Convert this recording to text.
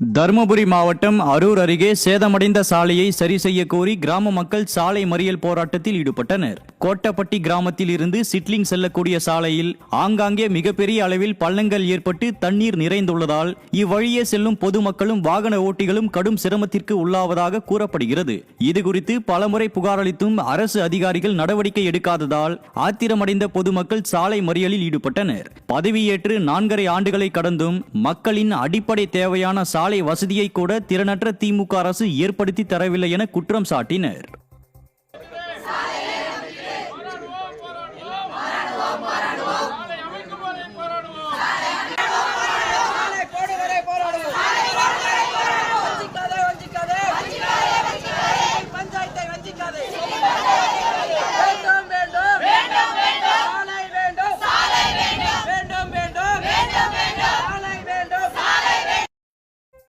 தருமபுரி மாவட்டம் அரூர் அருகே சேதமடைந்த சாலையை சரி செய்ய கோரி கிராம மக்கள் சாலை மறியல் போராட்டத்தில் ஈடுபட்டனர். கோட்டப்பட்டி கிராமத்தில் இருந்து சிட்லிங் செல்லக்கூடிய சாலையில் ஆங்காங்கே மிகப்பெரிய அளவில் பள்ளங்கள் ஏற்பட்டு தண்ணீர் நிறைந்துள்ளதால் இவ்வழியே செல்லும் பொதுமக்களும் வாகன ஓட்டிகளும் கடும் சிரமத்திற்கு உள்ளாவதாக கூறப்படுகிறது. இதுகுறித்து பலமுறை புகாரளித்தும் அரசு அதிகாரிகள் நடவடிக்கை எடுக்காததால் ஆத்திரமடைந்த பொதுமக்கள் சாலை மறியலில் ஈடுபட்டனர். பதவியேற்று நான்கரை ஆண்டுகளை கடந்தும் மக்களின் அடிப்படை தேவையான சாலை சாலை வசதியை கூட திறனற்ற திமுக அரசு ஏற்படுத்தி தரவில்லை என குற்றம் சாட்டினர்.